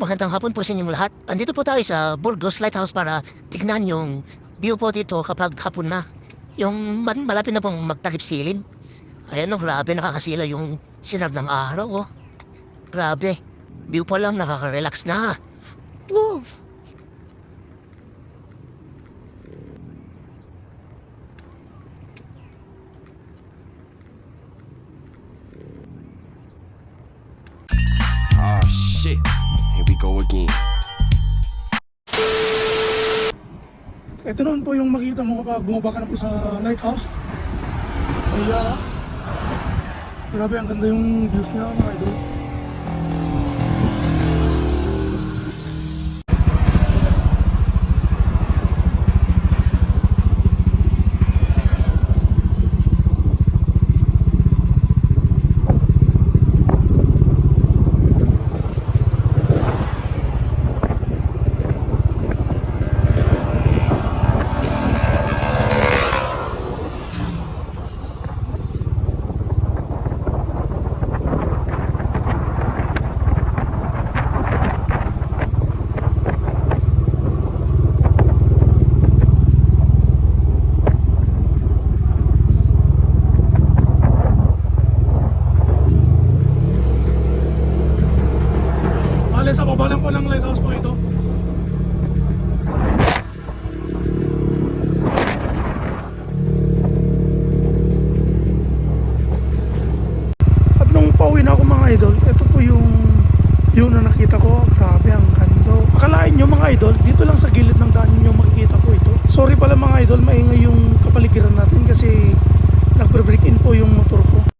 magandang hapon po sa inyong lahat. Andito po tayo sa Burgos Lighthouse para tignan yung view po dito kapag hapon na. Yung malapit na pong magtakip silim. Ayan o, grabe nakakasila yung sinab ng araw oh. Grabe. View pa lang nakaka-relax na. Woo! Oh shit. Here we go again. Ito naman po yung makita mo kapag bumaba ka na po sa lighthouse. Kaya, grabe ang ganda yung views niya mga Bale, sa baba lang po ng lighthouse po ito. At nung pauwi na ako mga idol, ito po yung view na nakita ko. Grabe, ang ganda. Akalain nyo mga idol, dito lang sa gilid ng daan nyo makikita po ito. Sorry pala mga idol, maingay yung kapaligiran natin kasi nagbre-break in po yung motor ko.